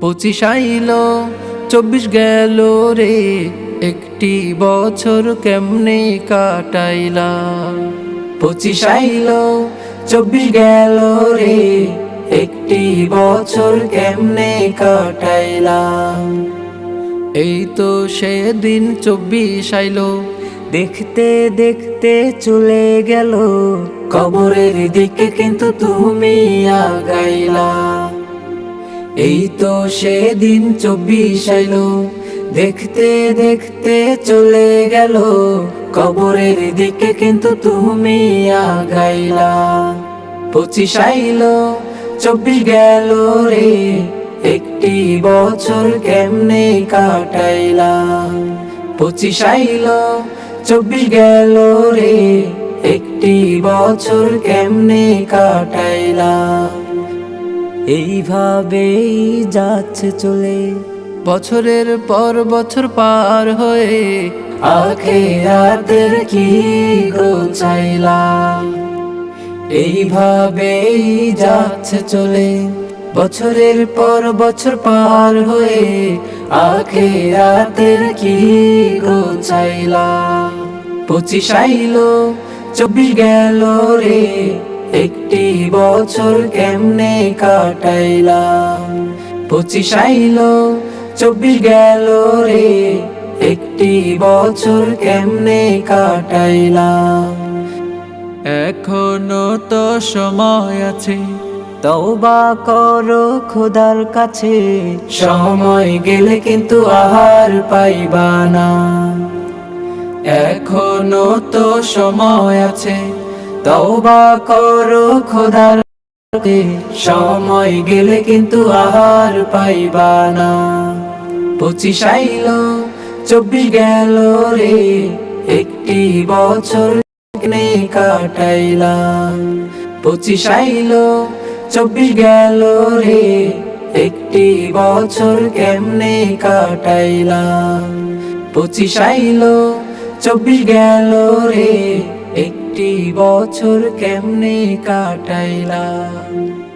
পঁচিশ আইল, চব্বিশ গেল রে, একটি বছর কেমনে কাটাইলা পঁচিশ আইল, চব্বিশ গেল রে, একটি বছর কেমনে কাটাইলা এই তো সেদিন চব্বিশ আইলো দেখতে দেখতে চলে গেল। কবরের দিকে কিন্তু তুমি আগাইলা। এই তো সেদিন চব্বিশ আইলো দেখতে দেখতে চলে গেল। কবরের দিকে কিন্তু তুমি আগাইলা। পঁচিশ আইলো, চব্বিশ গেল রে। একটি বছর কেমনে কাটাইলা? পঁচিশ আইলো চব্বিশ গেল রে, একটি বছর কেমনে কাটাইলা এইভাবেই যাচ্ছে চলে বছরের পর বছর পার হয়ে আখে আখেরাতের কি গোছাইলা এইভাবেই যাচ্ছে চলে বছরের পর বছর পার হয়ে, আখেরাতের কি গোছাইলা পঁচিশ আইলো, চব্বিশ গেল রে। একটি বছর কেমনে কাটাইলা পঁচিশ আইলো, চব্বিশ গেল রে। একটি বছর কেমনে কাটাইলা এখনও তো সময় আছে, তওবা করো খোদার কাছে। সময় গেলে কিন্তু আহার পাইবা না। এখনও তো সময় আছে। তওবা করো খোদার সময় গেলে কিন্তু আহার পাইবা না। পঁচিশ আইল, চব্বিশ গেল রে। একটি বছর কাটাইলাম পঁচিশ আইল, চব্বিশ গেল রে। একটি বছর কেমনে কাটাইলাম পঁচিশ আইলো চব্বিশ গেল রে একটি বছর কেমনে কাটাইলাম?